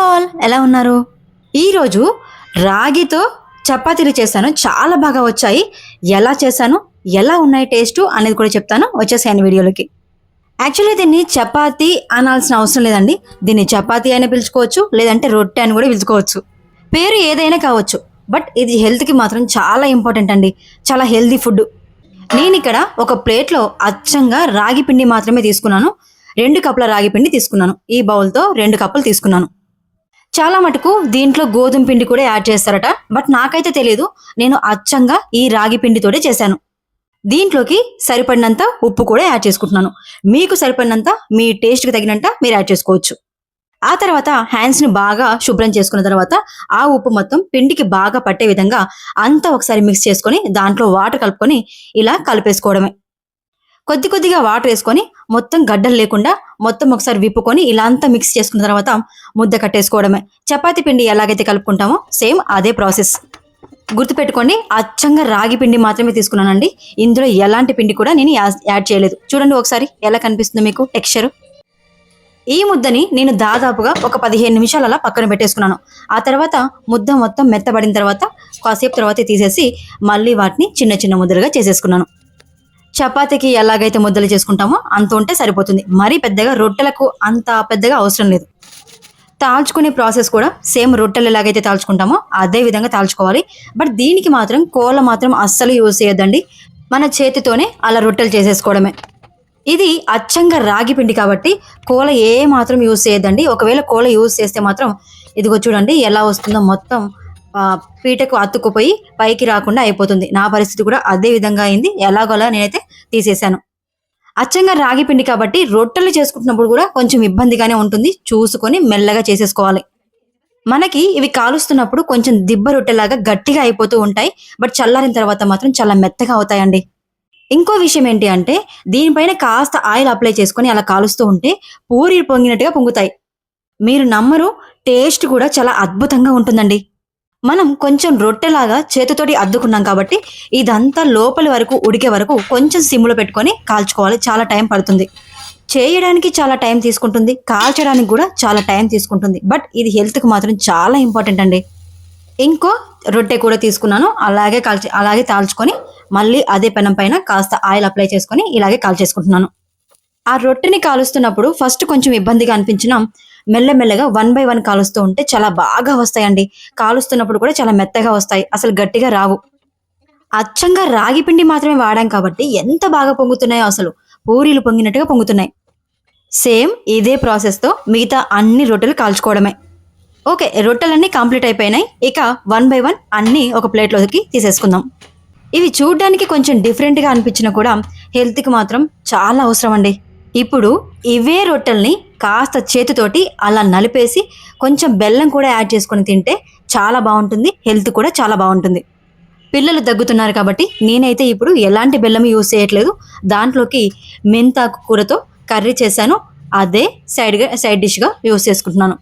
All. ఎలా ఉన్నారు? ఈరోజు రాగితో చపాతీలు చేశాను. చాలా బాగా వచ్చాయి. ఎలా చేశాను? ఎలా ఉన్నాయి టేస్ట్ అనేది కూడా చెప్తాను. వచ్చేసాను వీడియోలోకి. యాక్చువల్లీ దీన్ని చపాతీ అనాల్సిన అవసరం లేదండి. దీన్ని చపాతి అయినా పిలుచుకోవచ్చు లేదంటే రొట్టె అని కూడా పిలుచుకోవచ్చు. పేరు ఏదైనా కావచ్చు. బట్ ఇది హెల్త్కి మాత్రం చాలా ఇంపార్టెంట్ అండి. చాలా హెల్దీ ఫుడ్. నేను ఇక్కడ ఒక ప్లేట్లో అచ్చంగా రాగి పిండి మాత్రమే తీసుకున్నాను. రెండు కప్పుల రాగి పిండి తీసుకున్నాను. ఈ బౌల్తో రెండు కప్పులు తీసుకున్నాను. చాలా మటుకు దీంట్లో గోధుమ పిండి కూడా యాడ్ చేస్తారట. బట్ నాకైతే తెలియదు నేను అచ్చంగా ఈ రాగి పిండితోటే చేశాను. దీంట్లోకి సరిపడినంత ఉప్పు కూడా యాడ్ చేసుకుంటున్నాను. మీకు సరిపడినంత మీ టేస్ట్కి తగినంత మీరు యాడ్ చేసుకోవచ్చు. ఆ తర్వాత హ్యాండ్స్ని బాగా శుభ్రం చేసుకున్న తర్వాత ఆ ఉప్పు మొత్తం పిండికి బాగా పట్టే విధంగా అంతా ఒకసారి మిక్స్ చేసుకొని దాంట్లో వాటర్ కలుపుకొని ఇలా కలిపేసుకోవడమే. కొద్ది కొద్దిగా వాటర్ వేసుకొని మొత్తం గడ్డలు లేకుండా మొత్తం ఒకసారి విప్పుకొని ఇలా అంతా మిక్స్ చేసుకున్న తర్వాత ముద్ద కట్టేసుకోవడమే. చపాతీ పిండి ఎలాగైతే కలుపుకుంటామో సేమ్ అదే ప్రాసెస్. గుర్తుపెట్టుకోండి అచ్చంగా రాగి పిండి మాత్రమే తీసుకున్నానండి. ఇందులో ఎలాంటి పిండి కూడా నేను యాడ్ చేయలేదు. చూడండి ఒకసారి ఎలా కనిపిస్తుంది మీకు టెక్స్చర్. ఈ ముద్దని నేను దాదాపుగా ఒక పదిహేను నిమిషాలు అలా పక్కన పెట్టేసుకున్నాను. ఆ తర్వాత ముద్ద మొత్తం మెత్తబడిన తర్వాత కాసేపు తర్వాత తీసేసి మళ్ళీ వాటిని చిన్న చిన్న ముద్దలుగా చేసేసుకున్నాను. చపాతీకి ఎలాగైతే ముద్దలు చేసుకుంటామో అంత ఉంటే సరిపోతుంది. మరీ పెద్దగా రొట్టెలకు అంత పెద్దగా అవసరం లేదు. తాల్చుకునే ప్రాసెస్ కూడా సేమ్ రొట్టెలు ఎలాగైతే తాల్చుకుంటామో అదే విధంగా తాల్చుకోవాలి. బట్ దీనికి మాత్రం కోల మాత్రం అస్సలు యూజ్ చేయొద్దండి. మన చేతితోనే అలా రొట్టెలు చేసేసుకోవడమే. ఇది అచ్చంగా రాగి పిండి కాబట్టి కోల ఏ మాత్రం యూజ్ చేయొద్దండి. ఒకవేళ కోల యూజ్ చేస్తే మాత్రం ఇదిగో చూడండి ఎలా వస్తుందో మొత్తం పీటకు అతుక్కుపోయి పైకి రాకుండా అయిపోతుంది. నా పరిస్థితి కూడా అదే విధంగా అయింది. ఎలాగోలా నేనైతే తీసేశాను. అచ్చంగా రాగి పిండి కాబట్టి రొట్టెలు చేసుకుంటున్నప్పుడు కూడా కొంచెం ఇబ్బందిగానే ఉంటుంది. చూసుకొని మెల్లగా చేసేసుకోవాలి. మనకి ఇవి కాలుస్తున్నప్పుడు కొంచెం దిబ్బ రొట్టెలాగా గట్టిగా అయిపోతూ ఉంటాయి. బట్ చల్లారిన తర్వాత మాత్రం చాలా మెత్తగా అవుతాయండి. ఇంకో విషయం ఏంటి అంటే దీనిపైన కాస్త ఆయిల్ అప్లై చేసుకొని అలా కాలుస్తూ ఉంటే పూరి పొంగినట్టుగా పొంగుతాయి. మీరు నమ్మరు టేస్ట్ కూడా చాలా అద్భుతంగా ఉంటుందండి. మనం కొంచెం రొట్టెలాగా చేతితోటి అద్దుకున్నాం కాబట్టి ఇదంతా లోపలి వరకు ఉడికే వరకు కొంచెం సిమ్లో పెట్టుకొని కాల్చుకోవాలి. చాలా టైం పడుతుంది. చేయడానికి చాలా టైం తీసుకుంటుంది. కాల్చడానికి కూడా చాలా టైం తీసుకుంటుంది. బట్ ఇది హెల్త్కి మాత్రం చాలా ఇంపార్టెంట్ అండి. ఇంకో రొట్టె కూడా తీసుకున్నాను. అలాగే కాల్చి అలాగే తాల్చుకొని మళ్ళీ అదే పెనం పైన కాస్త ఆయిల్ అప్లై చేసుకొని ఇలాగే కాల్చేసుకుంటున్నాను. ఆ రొట్టెని కాలుస్తున్నప్పుడు ఫస్ట్ కొంచెం ఇబ్బందిగా అనిపించిన మెల్లమెల్లగా వన్ బై వన్ కాలుస్తూ ఉంటే చాలా బాగా వస్తాయండి. కాలుస్తున్నప్పుడు కూడా చాలా మెత్తగా వస్తాయి. అసలు గట్టిగా రావు. అచ్చంగా రాగి పిండి మాత్రమే వాడాం కాబట్టి ఎంత బాగా పొంగుతున్నాయో అసలు పూరీలు పొంగినట్టుగా పొంగుతున్నాయి. సేమ్ ఇదే ప్రాసెస్తో మిగతా అన్ని రొట్టెలు కాల్చుకోవడమే. ఓకే రొట్టెలన్నీ కంప్లీట్ అయిపోయినాయి. ఇక వన్ బై వన్ అన్నీ ఒక ప్లేట్లోకి తీసేసుకుందాం. ఇవి చూడ్డానికి కొంచెం డిఫరెంట్గా అనిపించినా కూడా హెల్త్కి మాత్రం చాలా అవసరం అండి ఇప్పుడు ఇవే రొట్టెల్ని కాస్త చేతితోటి అలా నలిపేసి కొంచెం బెల్లం కూడా యాడ్ చేసుకొని తింటే చాలా బాగుంటుంది హెల్త్ కూడా చాలా బాగుంటుంది. పిల్లలు దగ్గుతున్నారు కాబట్టి నేనైతే ఇప్పుడు ఎలాంటి బెల్లం యూస్ చేయట్లేదు. దాంట్లోకి మెంతాకు కూరతో కర్రీ చేశాను. అదే సైడ్గా సైడ్ డిష్గా యూస్ చేసుకుంటున్నాను.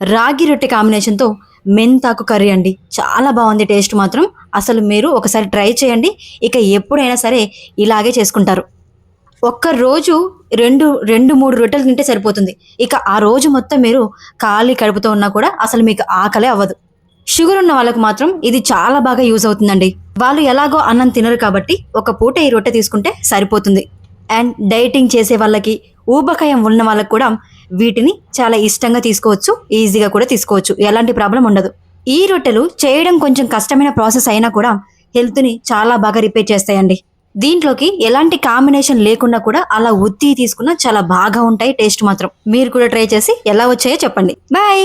రాగి రొట్టె కాంబినేషన్తో మెంతాకు కర్రీ అండి. చాలా బాగుంది టేస్ట్ మాత్రం. అసలు మీరు ఒకసారి ట్రై చేయండి. ఇక ఎప్పుడైనా సరే ఇలాగే చేసుకుంటారు. ఒక్క రోజు రెండు రెండు మూడు రొట్టెలు తింటే సరిపోతుంది. ఇక ఆ రోజు మొత్తం మీరు ఖాళీ కడుపుతో ఉన్నా కూడా అసలు మీకు ఆకలే అవ్వదు. షుగర్ ఉన్న వాళ్ళకు మాత్రం ఇది చాలా బాగా యూజ్ అవుతుందండి. వాళ్ళు ఎలాగో అన్నం తినరు కాబట్టి ఒక పూట ఈ రొట్టె తీసుకుంటే సరిపోతుంది. అండ్ డైటింగ్ చేసే వాళ్ళకి ఊబకాయం ఉన్న వాళ్ళకి కూడా వీటిని చాలా ఇష్టంగా తీసుకోవచ్చు ఈజీగా కూడా తీసుకోవచ్చు. ఎలాంటి ప్రాబ్లం ఉండదు. ఈ రొట్టెలు చేయడం కొంచెం కష్టమైన ప్రాసెస్ అయినా కూడా హెల్త్ని చాలా బాగా రిపేర్ చేస్తాయండి. దీంట్లోకి ఎలాంటి కాంబినేషన్ లేకుండా కూడా అలా ఉత్తి తీసుకున్నా చాలా బాగా ఉంటాయి టేస్ట్ మాత్రం. మీరు కూడా ట్రై చేసి ఎలా వచ్చాయో చెప్పండి. బాయ్